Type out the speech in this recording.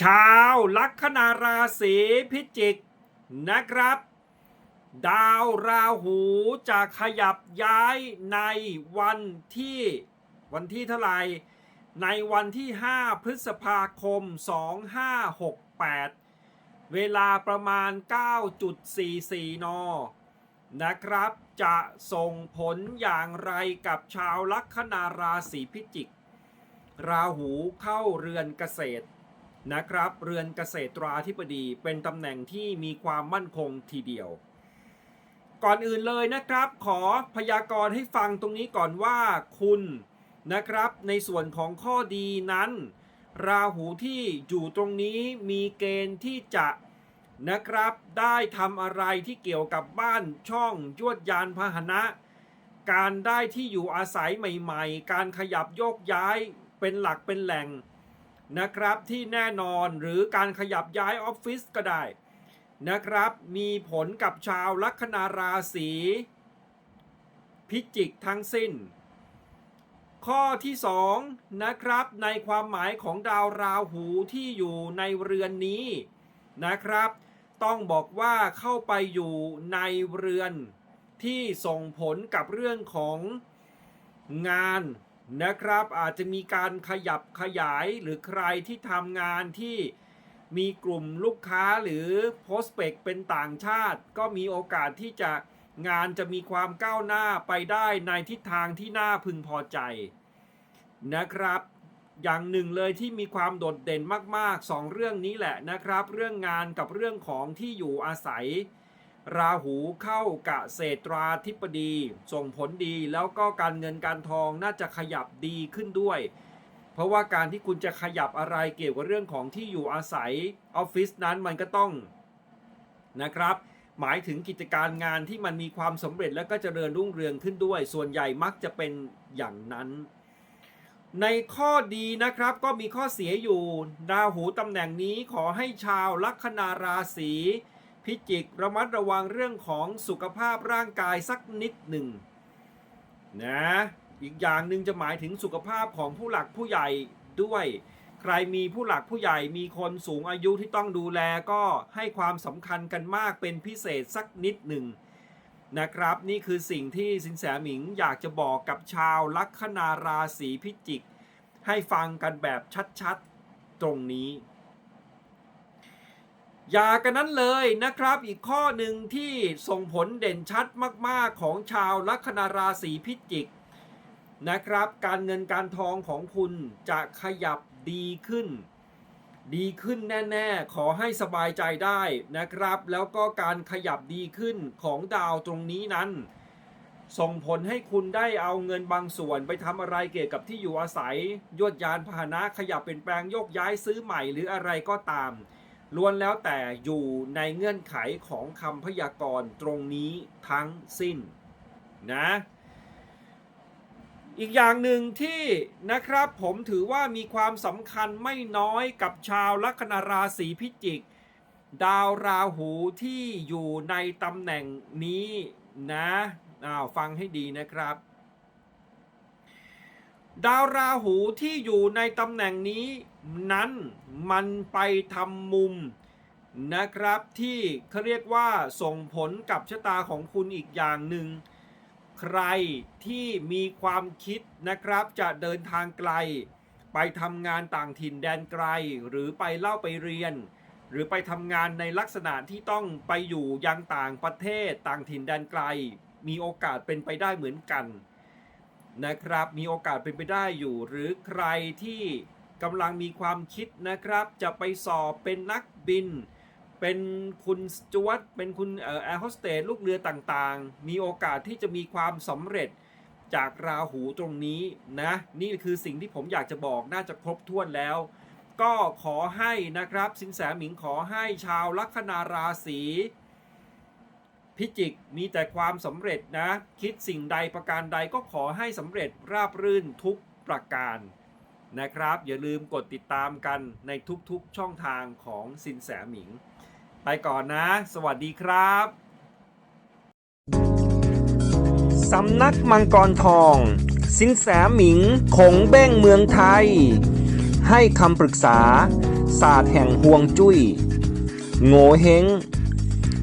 ชาวลัคนาราศีพิจิกนะครับ ดาวราหูจะขยับย้ายในวันที่วันที่เท่าไหร่ ในวันที่ 5 พฤษภาคม 2568 เวลาประมาณ 9.44 น นะครับ จะส่งผลอย่างไรกับชาวลัคนาราศีพิจิก ราหูเข้าเรือนเกษตร นะครับ เรือนเกษตราธิบดีเป็นตำแหน่งที่มีความมั่นคงทีเดียว ก่อนอื่นเลยนะครับ ขอพยากรณ์ให้ฟังตรงนี้ก่อนว่าคุณนะครับ ในส่วนของข้อดีนั้น ราหูที่อยู่ตรงนี้มีเกณฑ์ที่จะนะครับ ได้ทำอะไรที่เกี่ยวกับบ้านช่องยวดยานพาหนะ การได้ที่อยู่อาศัยใหม่ ๆ การขยับโยกย้ายเป็นหลักเป็นแหล่ง นะครับที่แน่นอนหรือการขยับย้ายออฟฟิศก็ได้นะครับ มีผลกับชาวลัคนาราศีพิจิกทั้งสิ้น ข้อที่ 2 นะครับ ในความหมายของดาวราหูที่อยู่ในเรือนนี้นะครับ ต้องบอกว่าเข้าไปอยู่ในเรือนที่ส่งผลกับเรื่องของงาน นะครับ อาจจะมีการขยับขยายหรือใครที่ทำงานที่มีกลุ่มลูกค้าหรือโพสเปกเป็นต่างชาติ ก็มีโอกาสที่จะงานจะมีความก้าวหน้าไปได้ในทิศทางที่น่าพึงพอใจ นะครับ อย่างหนึ่งเลยที่มีความโดดเด่นมากๆสองเรื่องนี้แหละนะครับ เรื่องงานกับเรื่องของที่อยู่อาศัย ราหูเข้ากเกษตราธิบดี ส่งผลดีแล้วก็การเงินการทองน่าจะขยับดีขึ้นด้วย เพราะว่าการที่คุณจะขยับอะไรเกี่ยวกับเรื่องของที่อยู่อาศัยออฟฟิศนั้นมันก็ต้องนะครับ หมายถึงกิจการงานที่มันมีความสำเร็จและก็เจริญรุ่งเรืองขึ้นด้วย ส่วนใหญ่มักจะเป็นอย่างนั้นในข้อดีนะครับก็มีข้อเสียอยู่ ดาวหูตำแหน่งนี้ขอให้ชาวลัคนาราศี พิจิกระมัดระวังเรื่องของสุขภาพร่างกายสักนิดหนึ่งนะอีกอย่างหนึ่งจะหมายถึงสุขภาพของผู้หลักผู้ใหญ่ด้วย ใครมีผู้หลักผู้ใหญ่มีคนสูงอายุที่ต้องดูแลก็ให้ความสำคัญกันมากเป็นพิเศษสักนิดหนึ่งนะครับ นี่คือสิ่งที่สินแสหมิงอยากจะบอกกับชาวลัคนาราศีพิจิก ให้ฟังกันแบบชัดๆ ตรงนี้ อย่ากันนั้นเลยนะครับ อีกข้อหนึ่งที่ส่งผลเด่นชัดมาก ๆ ของชาวลัคนาราศีพิจิกนะครับ การเงินการทองของคุณจะขยับดีขึ้น ดีขึ้นแน่ ๆ ขอให้สบายใจได้นะครับ แล้วก็การขยับดีขึ้นของดาวตรงนี้นั้น ส่งผลให้คุณได้เอาเงินบางส่วนไปทำอะไรเกี่ยวกับที่อยู่อาศัยยวดยานพาหนะขยับเปลี่ยนแปลงโยกย้ายซื้อใหม่หรืออะไรก็ตาม ล้วนแล้วแต่อยู่ในเงื่อนไขของคำพยากรณ์ตรงนี้ทั้งสิ้นนะอีกอย่างหนึ่งที่นะครับผมถือว่ามีความสำคัญไม่น้อยกับชาวลัคนาราศีพิจิก ดาวราหูที่อยู่ในตำแหน่งนี้นะอ้าวฟังให้ดีนะครับ ดาวราหูที่อยู่ในตำแหน่งนี้นั้นมันไปทำมุมนะครับที่เขาเรียกว่าส่งผลกับชะตาของคุณอีกอย่างหนึ่ง ใครที่มีความคิดนะครับจะเดินทางไกล ไปทำงานต่างถิ่นแดนไกล หรือไปเล่าไปเรียน หรือไปทำงานในลักษณะที่ต้องไปอยู่ยังต่างประเทศต่างถิ่นแดนไกล มีโอกาสเป็นไปได้เหมือนกัน นะครับ มีโอกาสเป็นไปได้อยู่ หรือใครที่กำลังมีความคิดนะครับ จะไปสอบเป็นนักบิน เป็นคุณจวตเป็นคุณแอร์โฮสเตสลูกเรือต่างๆ มีโอกาสที่จะมีความสำเร็จจากราหูตรงนี้นะ นี่คือสิ่งที่ผมอยากจะบอกน่าจะครบถ้วนแล้ว ก็ขอให้นะครับ สินแสหมิงขอให้ชาวลัคนาราศี พิจิกมีแต่ความสำเร็จนะ คิดสิ่งใดประการใดก็ขอให้สำเร็จราบรื่นทุกประการนะครับ อย่าลืมกดติดตามกันในทุกๆช่องทางของสินแสหมิง ไปก่อนนะ สวัสดีครับสำนักมังกรทอง สินแสหมิงคงเบ้งเมืองไทย ให้คำปรึกษา ศาสตร์แห่งห่วงจุย้ยโง่เฮง